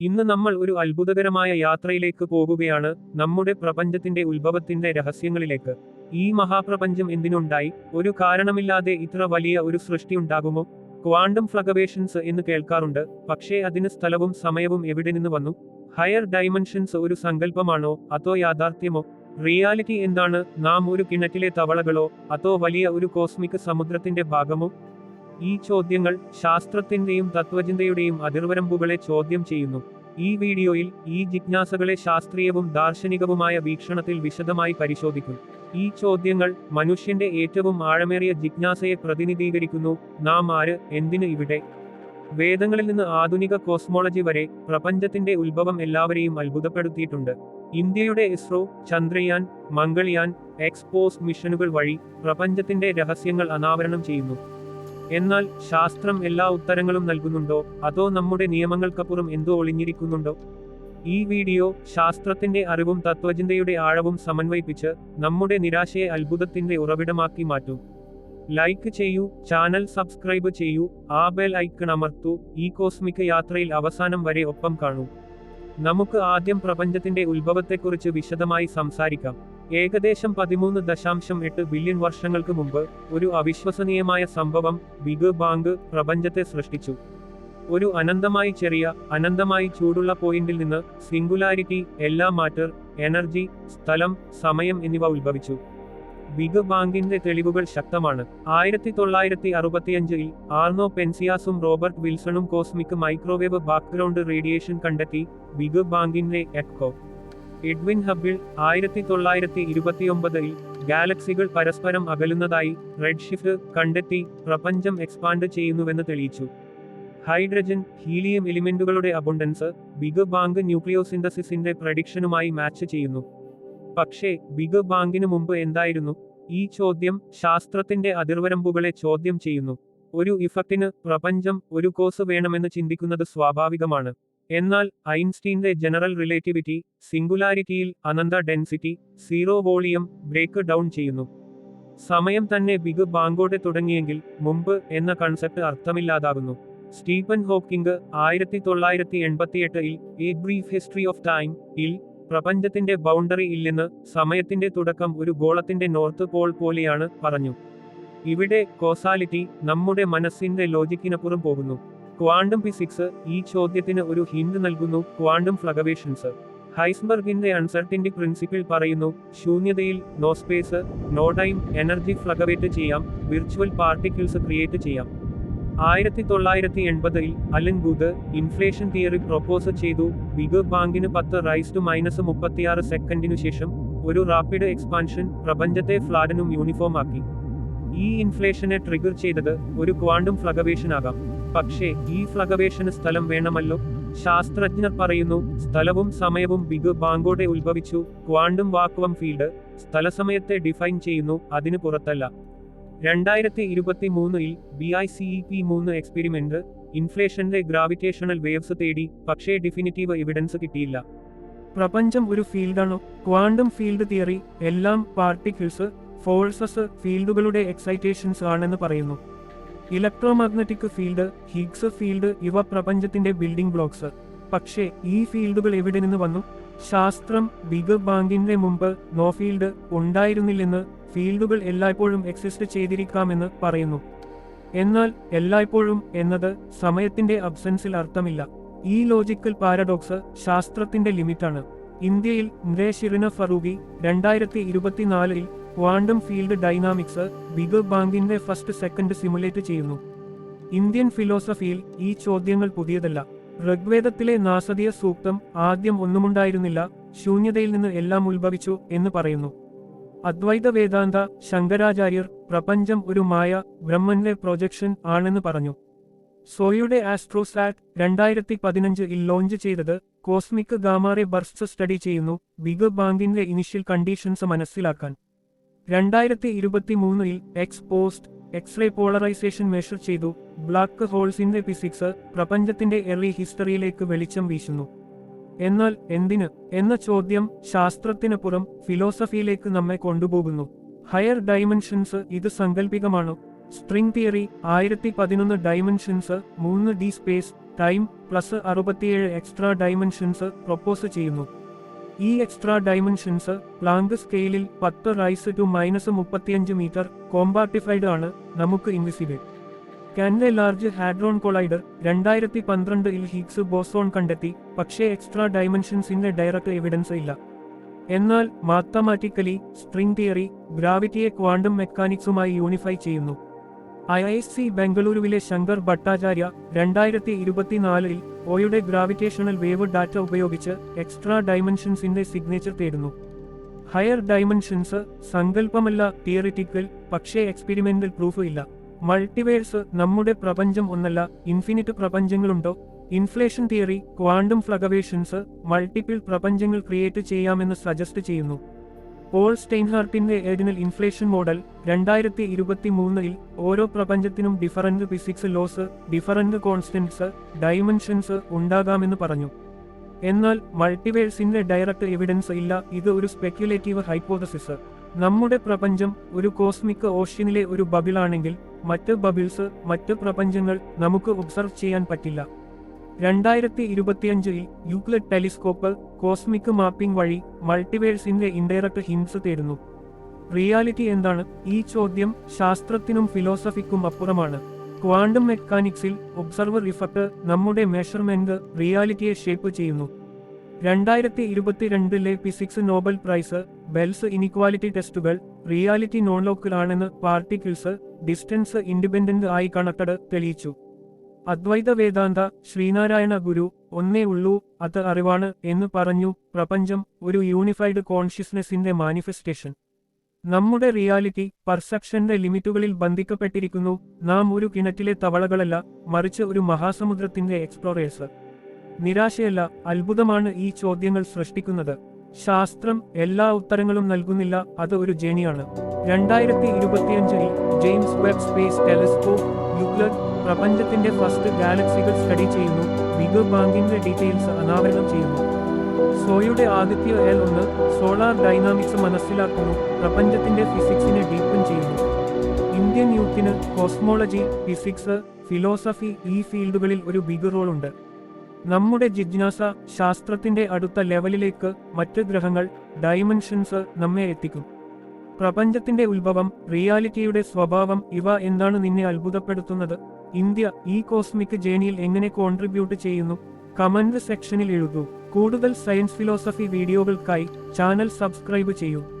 ഇന്ന് നമ്മൾ ഒരു അത്ഭുതകരമായ യാത്രയിലേക്ക് പോകുകയാണ് നമ്മുടെ പ്രപഞ്ചത്തിന്റെ ഉത്ഭവത്തിന്റെ രഹസ്യങ്ങളിലേക്ക്. ഈ മഹാപ്രപഞ്ചം എന്തിനുണ്ടായി? ഒരു കാരണമില്ലാതെ ഇത്ര വലിയ ഒരു സൃഷ്ടി ഉണ്ടാകുമോ? ക്വാണ്ടം ഫ്ലഗവേഷൻസ് എന്ന് കേൾക്കാറുണ്ട്. പക്ഷേ അതിന് സ്ഥലവും സമയവും എവിടെ നിന്ന് വന്നു? ഹയർ ഡൈമെൻഷൻസ് ഒരു സങ്കല്പമാണോ? അതോ യാഥാർത്ഥ്യമോ? റിയാലിറ്റി എന്താണ്? നാം ഒരു കിണറ്റിലെ തവളകളോ അതോ വലിയ ഒരു കോസ്മിക് സമുദ്രത്തിന്റെ ഭാഗമോ? ഈ ചോദ്യങ്ങൾ ശാസ്ത്രത്തിന്റെയും തത്വചിന്തയുടെയും അതിർവരമ്പുകളെ ചോദ്യം ചെയ്യുന്നു. ഈ വീഡിയോയിൽ ഈ ജിജ്ഞാസകളെ ശാസ്ത്രീയവും ദാർശനികവുമായ വീക്ഷണത്തിൽ വിശദമായി പരിശോധിക്കും. ഈ ചോദ്യങ്ങൾ മനുഷ്യന്റെ ഏറ്റവും ആഴമേറിയ ജിജ്ഞാസയെ പ്രതിനിധീകരിക്കുന്നു. നാം ആര് എന്തിന് ഇവിടെ? വേദങ്ങളിൽ നിന്ന് ആധുനിക കോസ്മോളജി വരെ പ്രപഞ്ചത്തിന്റെ ഉത്ഭവം എല്ലാവരെയും അത്ഭുതപ്പെടുത്തിയിട്ടുണ്ട്. ഇന്ത്യയുടെ ഇസ്രോ ചന്ദ്രയാൻ മംഗൾയാൻ എക്സ്പോസ് മിഷനുകൾ വഴി പ്രപഞ്ചത്തിന്റെ രഹസ്യങ്ങൾ അനാവരണം ചെയ്യുന്നു. എന്നാൽ ശാസ്ത്രം എല്ലാ ഉത്തരങ്ങളും നൽകുന്നുണ്ടോ? അതോ നമ്മുടെ നിയമങ്ങൾക്കപ്പുറം എന്തോ ഒളിഞ്ഞിരിക്കുന്നുണ്ടോ? ഈ വീഡിയോ ശാസ്ത്രത്തിന്റെ അറിവും തത്വചിന്തയുടെ ആഴവും സമന്വയിപ്പിച്ച് നമ്മുടെ നിരാശയെ അത്ഭുതത്തിന്റെ ഉറവിടമാക്കി മാറ്റും. ലൈക്ക് ചെയ്യൂ ചാനൽ സബ്സ്ക്രൈബ് ചെയ്യൂ ആ ബെൽ ഐക്കൺ അമർത്തു ഈ കോസ്മിക് യാത്രയിൽ അവസാനം വരെ ഒപ്പം കാണൂ. നമുക്ക് ആദ്യം പ്രപഞ്ചത്തിന്റെ ഉത്ഭവത്തെക്കുറിച്ച് വിശദമായി സംസാരിക്കാം. ഏകദേശം പതിമൂന്ന് ദശാംശം എട്ട് ബില്യൺ വർഷങ്ങൾക്ക് മുമ്പ് ഒരു അവിശ്വസനീയമായ സംഭവം ബിഗ് ബാങ്ക് പ്രപഞ്ചത്തെ സൃഷ്ടിച്ചു. ഒരു അനന്തമായി ചെറിയ അനന്തമായി ചൂടുള്ള പോയിന്റിൽ നിന്ന് സിംഗുലാരിറ്റി എല്ലാ മാറ്റർ എനർജി സ്ഥലം സമയം എന്നിവ ഉത്ഭവിച്ചു. ബിഗ് ബാങ്കിന്റെ തെളിവുകൾ ശക്തമാണ്. ആയിരത്തി തൊള്ളായിരത്തി അറുപത്തിയഞ്ചിൽ ആർനോ പെൻസിയാസും റോബർട്ട് വിൽസണും കോസ്മിക് മൈക്രോവേവ് ബാക്ക്ഗ്രൗണ്ട് റേഡിയേഷൻ കണ്ടെത്തി ബിഗ് ബാങ്കിന്റെ എക്കോ എഡ്വിൻ ഹബിൾ ആയിരത്തി തൊള്ളായിരത്തി ഇരുപത്തിയൊമ്പതിൽ ഗാലക്സികൾ പരസ്പരം അകലുന്നതായി റെഡ് ഷിഫ്റ്റ് കണ്ടെത്തി പ്രപഞ്ചം എക്സ്പാൻഡ് ചെയ്യുന്നുവെന്ന് തെളിയിച്ചു. ഹൈഡ്രജൻ ഹീലിയം എലിമെന്റുകളുടെ അബുണ്ടൻസ് ബിഗ് ബാങ്ക് ന്യൂക്ലിയോസിന്തസിസിന്റെ പ്രഡിക്ഷനുമായി മാച്ച് ചെയ്യുന്നു. പക്ഷേ ബിഗ് ബാങ്കിന് മുമ്പ് എന്തായിരുന്നു? ഈ ചോദ്യം ശാസ്ത്രത്തിന്റെ അതിർവരമ്പുകളെ ചോദ്യം ചെയ്യുന്നു. ഒരു ഇഫക്റ്റിന് പ്രപഞ്ചം ഒരു കോസ് വേണമെന്ന് ചിന്തിക്കുന്നത് സ്വാഭാവികമാണ്. എന്നാൽ ഐൻസ്റ്റീന്റെ ജനറൽ റിലേറ്റിവിറ്റി സിംഗുലാരിറ്റിയിൽ അനന്ത density zero volume break down ചെയ്യുന്നു. സമയം തന്നെ ബിഗ് ബാങ്കോടെ തുടങ്ങിയെങ്കിൽ മുമ്പ് എന്ന കൺസെപ്റ്റ് അർത്ഥമില്ലാതാകുന്നു. സ്റ്റീഫൻ ഹോക്കിംഗ് ആയിരത്തി തൊള്ളായിരത്തി എൺപത്തിയെട്ടിൽ a brief history of time ഇൽ പ്രപഞ്ചത്തിന്റെ ബൗണ്ടറി ഇല്ലെന്ന് സമയത്തിന്റെ തുടക്കം ഒരു ഗോളത്തിന്റെ നോർത്ത് പോൾ പോലെയാണ് പറഞ്ഞു. ഇവിടെ കോസാലിറ്റി നമ്മുടെ മനസ്സിന്റെ ലോജിക്കിനപ്പുറം പോകുന്നു. ക്വാണ്ടം ഫിസിക്സ് ഈ ചോദ്യത്തിന് ഒരു ഹിന്റ് നൽകുന്നു. ക്വാണ്ടം ഫ്ലഗവേഷൻസ്. ഹൈസ്ബർഗിന്റെ അൺസർട്ടിന്റെ പ്രിൻസിപ്പിൾ പറയുന്നു ശൂന്യതയിൽ no space no time energy fluctuate ചെയ്യാം വിർച്വൽ പാർട്ടിക്കിൾസ് ക്രിയേറ്റ് ചെയ്യാം. ആയിരത്തി തൊള്ളായിരത്തി എൺപതിൽ അലൻ ബുദ് ഇൻഫ്ലേഷൻ തിയറി പ്രൊപ്പോസ് ചെയ്തു. ബിഗ് ബാങ്കിന് പത്ത് റൈസ് ടു മൈനസ് മുപ്പത്തിയാറ് സെക്കൻഡിനു ശേഷം ഒരു റാപ്പിഡ് എക്സ്പാൻഷൻ പ്രപഞ്ചത്തെ ഫ്ലാഡനും യൂണിഫോം ആക്കി. ഈ ഇൻഫ്ലേഷനെ ട്രിഗർ ചെയ്തത് ഒരു ക്വാണ്ടം ഫ്ലഗവേഷൻ ആകാം പക്ഷേ ഈ ഫ്ലഗവേഷന് സ്ഥലം വേണമല്ലോ. ശാസ്ത്രജ്ഞർ പറയുന്നു സ്ഥലവും സമയവും ബിഗ് ബാങ്കോടെ ഉത്ഭവിച്ചു. ക്വാണ്ടം വാക്വം ഫീൽഡ് സ്ഥലസമയത്തെ ഡിഫൈൻ ചെയ്യുന്നു അതിന് പുറത്തല്ല. രണ്ടായിരത്തി ഇരുപത്തി മൂന്നിൽ B I C E P മൂന്ന് എക്സ്പെരിമെന്റ് ഇൻഫ്ലേഷന്റെ ഗ്രാവിറ്റേഷണൽ വേവ്സ് തേടി പക്ഷേ ഡിഫിനിറ്റീവ് എവിഡൻസ് കിട്ടിയില്ല. പ്രപഞ്ചം ഒരു ഫീൽഡാണോ? ക്വാണ്ടം ഫീൽഡ് തിയറി എല്ലാം പാർട്ടിക്കിൾസ് ഫോഴ്സസ് ഫീൽഡുകളുടെ എക്സൈറ്റേഷൻസ് ആണെന്ന് പറയുന്നു. ഇലക്ട്രോമാഗ്നറ്റിക് ഫീൽഡ് ഹിഗ്സ് ഫീൽഡ് ഇവ പ്രപഞ്ചത്തിന്റെ ബിൽഡിംഗ് ബ്ലോക്സ്. പക്ഷേ ഈ ഫീൽഡുകൾ എവിടെ നിന്ന് വന്നു? ശാസ്ത്രം ബിഗ് ബാങ്കിന്റെ മുമ്പ് നോ ഫീൽഡ് ഉണ്ടായിരുന്നില്ലെന്ന് ഫീൽഡുകൾ എല്ലായ്പ്പോഴും എക്സിസ്റ്റ് ചെയ്തിരിക്കാമെന്ന് പറയുന്നു. എന്നാൽ എല്ലായ്പ്പോഴും എന്നത് സമയത്തിന്റെ അബ്സൻസിൽ അർത്ഥമില്ല. ഈ ലോജിക്കൽ പാരഡോക്സ് ശാസ്ത്രത്തിന്റെ ലിമിറ്റാണ് ഇന്ത്യയിൽ ഷിറിന ഫറൂഖി രണ്ടായിരത്തി ഇരുപത്തിനാലിൽ ക്വാണ്ടം ഫീൽഡ് ഡൈനാമിക്സ് ബിഗ് ബാങ്കിന്റെ ഫസ്റ്റ് സെക്കൻഡ് സിമുലേറ്റ് ചെയ്യുന്നു. ഇന്ത്യൻ ഫിലോസഫിയിൽ ഈ ചോദ്യങ്ങൾ പുതിയതല്ല. ഋഗ്വേദത്തിലെ നാസതീയ സൂക്തം ആദ്യം ഒന്നുമുണ്ടായിരുന്നില്ല ശൂന്യതയിൽ നിന്ന് എല്ലാം ഉത്ഭവിച്ചു എന്ന് പറയുന്നു. അദ്വൈത വേദാന്ത ശങ്കരാചാര്യർ പ്രപഞ്ചം ഒരു മായ ബ്രഹ്മന്റെ പ്രൊജക്ഷൻ ആണെന്ന് പറഞ്ഞു. സോയുടെ ആസ്ട്രോസാറ്റ് രണ്ടായിരത്തി പതിനഞ്ചിൽ ലോഞ്ച് ചെയ്തത് cosmic gamma ray burst study ചെയ്യുന്നു ബിഗ് ബാങ്കിന്റെ ഇനിഷ്യൽ കണ്ടീഷൻസ് മനസ്സിലാക്കാൻ. രണ്ടായിരത്തി ഇരുപത്തി മൂന്നിൽ X post X ray polarisation measure ചെയ്തു ബ്ലാക്ക് ഹോൾസിന്റെ ഫിസിക്സ് പ്രപഞ്ചത്തിന്റെ എറി ഹിസ്റ്ററിയിലേക്ക് വെളിച്ചം വീശുന്നു. എന്നാൽ എന്തിന്? എന്ന ചോദ്യം ശാസ്ത്രത്തിന് പുറം ഫിലോസഫിയിലേക്ക് നമ്മെ കൊണ്ടുപോകുന്നു. ഹയർ ഡൈമെൻഷൻസ് ഇത് സങ്കല്പികമാണോ സ്ട്രിംഗ് തിയറി ആയിരത്തി പതിനൊന്ന് ഡൈമെൻഷൻസ് മൂന്ന് ഡി സ്പേസ് ടൈം പ്ലസ് അറുപത്തിയേഴ് എക്സ്ട്രാ ഡൈമെൻഷൻസ് പ്രൊപ്പോസ് ചെയ്യുന്നു. ഈ എക്സ്ട്രാ ഡൈമെൻഷൻസ് പ്ലാങ്ക് സ്കെയിലിൽ പത്ത് റൈസ് ടു മൈനസ് മുപ്പത്തിയഞ്ച് മീറ്റർ കോമ്പാർട്ടിഫൈഡ് ആണ് നമുക്ക് ഇൻവിസിബിൾ കാൻഡ ലാർജ് ഹാഡ്രോൺ കൊളൈഡർ രണ്ടായിരത്തി പന്ത്രണ്ടിൽ ഹിഗ്സ് ബോസോൺ കണ്ടെത്തി പക്ഷേ എക്സ്ട്രാ ഡൈമെൻഷൻസിന്റെ ഡയറക്റ്റ് എവിഡൻസ് ഇല്ല. എന്നാൽ മാത്തമാറ്റിക്കലി സ്ട്രിംഗ് തിയറി ഗ്രാവിറ്റിയെ ക്വാണ്ടം മെക്കാനിക്സുമായി യൂണിഫൈ ചെയ്യുന്നു. ഐ ഐ സി ബംഗളൂരുവിലെ ശങ്കർ ഭട്ടാചാര്യ രണ്ടായിരത്തി ഇരുപത്തിനാലിൽ ഒയുടെ ഗ്രാവിറ്റേഷണൽ വേവ് ഡാറ്റ ഉപയോഗിച്ച് എക്സ്ട്രാ ഡൈമെൻഷൻസിന്റെ സിഗ്നേച്ചർ തേടുന്നു. ഹയർ ഡൈമെൻഷൻസ് സങ്കല്പമല്ല തിയറിറ്റിക്കൽ പക്ഷേ എക്സ്പെരിമെന്റൽ പ്രൂഫ് ഇല്ല. മൾട്ടിവേഴ്സ് നമ്മുടെ പ്രപഞ്ചം ഒന്നല്ല infinite പ്രപഞ്ചങ്ങളുണ്ടോ? Inflation theory quantum fluctuations multiple പ്രപഞ്ചങ്ങൾ create ചെയ്യാമെന്ന് സജസ്റ്റ് ചെയ്യുന്നു. പോൾ സ്റ്റെയിൻഹാർട്ടിന്റെ എഡിനൽ ഇൻഫ്ലേഷൻ മോഡൽ രണ്ടായിരത്തി ഇരുപത്തി മൂന്നിൽ ഓരോ പ്രപഞ്ചത്തിനും different physics laws different constants dimensions ഉണ്ടാകാമെന്ന് പറഞ്ഞു. എന്നാൽ മൾട്ടിവേഴ്സിന്റെ ഡയറക്ട് എവിഡൻസ് ഇല്ല ഇത് ഒരു സ്പെക്യുലേറ്റീവ് ഹൈപ്പോതസിസ്. നമ്മുടെ പ്രപഞ്ചം ഒരു കോസ്മിക് ഓഷ്യനിലെ ഒരു ബബിളാണെങ്കിൽ മറ്റ് ബബിൾസ് മറ്റ് പ്രപഞ്ചങ്ങൾ നമുക്ക് ഒബ്സർവ് ചെയ്യാൻ പറ്റില്ല. രണ്ടായിരത്തി ഇരുപത്തിയഞ്ചിൽ യൂക്ലിഡ് ടെലിസ്കോപ്പ് കോസ്മിക് മാപ്പിംഗ് വഴി മൾട്ടിവേഴ്സിന്റെ ഇൻഡയറക്ട് ഹിൻസ് തേടുന്നു. റിയാലിറ്റി എന്താണ്? ഈ ചോദ്യം ശാസ്ത്രത്തിനും ഫിലോസഫിക്കും അപ്പുറമാണ്. ക്വാണ്ടം മെക്കാനിക്സിൽ ഒബ്സർവർ ഇഫക്റ്റ് നമ്മുടെ മെഷർമെന്റ് റിയാലിറ്റിയെ ഷേപ്പ് ചെയ്യുന്നു. രണ്ടായിരത്തി ഇരുപത്തിരണ്ടിലെ physics Nobel prize Bell's inequality ടെസ്റ്റുകൾ റിയാലിറ്റി നോൺ ലോക്കലാണെന്ന് പാർട്ടിക്കിൾസ് ഡിസ്റ്റൻസ് ഇൻഡിപെൻഡന്റ് ആയി കണക്കട് തെളിയിച്ചു. അദ്വൈത വേദാന്ത ശ്രീനാരായണ ഗുരു ഒന്നേ ഉള്ളൂ അത് അറിവാണ് എന്ന് പറഞ്ഞു പ്രപഞ്ചം ഒരു യൂണിഫൈഡ് കോൺഷ്യസ്നെസ്സിന്റെ മാനിഫെസ്റ്റേഷൻ. നമ്മുടെ റിയാലിറ്റി പെർസെപ്ഷന്റെ ലിമിറ്റുകളിൽ ബന്ധിക്കപ്പെട്ടിരിക്കുന്നു. നാം ഒരു കിണറ്റിലെ തവളകളല്ല മറിച്ച് ഒരു മഹാസമുദ്രത്തിന്റെ എക്സ്പ്ലോറേഴ്സ്. നിരാശയല്ല അത്ഭുതമാണ് ഈ ചോദ്യങ്ങൾ സൃഷ്ടിക്കുന്നത്. ശാസ്ത്രം എല്ലാ ഉത്തരങ്ങളും നൽകുന്നില്ല അത് ഒരു ജേണിയാണ്. രണ്ടായിരത്തി ഇരുപത്തിയഞ്ചിൽ ജെയിംസ് വെബ് സ്പേസ് ടെലിസ്കോപ്പ് യുഗ്ലർ പ്രപഞ്ചത്തിന്റെ ഫസ്റ്റ് ഗാലക്സികൾ സ്റ്റഡി ചെയ്യുന്നു ബിഗ് ബാങ്കിന്റെ ഡീറ്റെയിൽസ് അനാവരണം ചെയ്യുന്നു. സോയുടെ Aditya L one solar dynamics മനസ്സിലാക്കുന്നു പ്രപഞ്ചത്തിന്റെ ഫിസിക്സിനെ ഡീപ്പൻ ചെയ്യുന്നു. ഇന്ത്യൻ യൂത്തിന് കോസ്മോളജി ഫിസിക്സ് ഫിലോസഫി ഈ ഫീൽഡുകളിൽ ഒരു ബിഗ് റോൾ ഉണ്ട് നമ്മുടെ ജിജ്ഞാസ ശാസ്ത്രത്തിന്റെ അടുത്ത ലെവലിലേക്ക് മറ്റ് ഗ്രഹങ്ങൾ ഡൈമെൻഷൻസ് നമ്മെ എത്തിക്കും. പ്രപഞ്ചത്തിന്റെ ഉത്ഭവം റിയാലിറ്റിയുടെ സ്വഭാവം ഇവ എന്താണ് നിന്നെ അത്ഭുതപ്പെടുത്തുന്നത്? ഇന്ത്യ ഈ കോസ്മിക് ജേണിയിൽ എങ്ങനെ കോൺട്രിബ്യൂട്ട് ചെയ്യുന്നു? കമന്റ് സെക്ഷനിൽ എഴുതൂ. കൂടുതൽ സയൻസ് ഫിലോസഫി വീഡിയോകൾക്കായി ചാനൽ സബ്സ്ക്രൈബ് ചെയ്യൂ.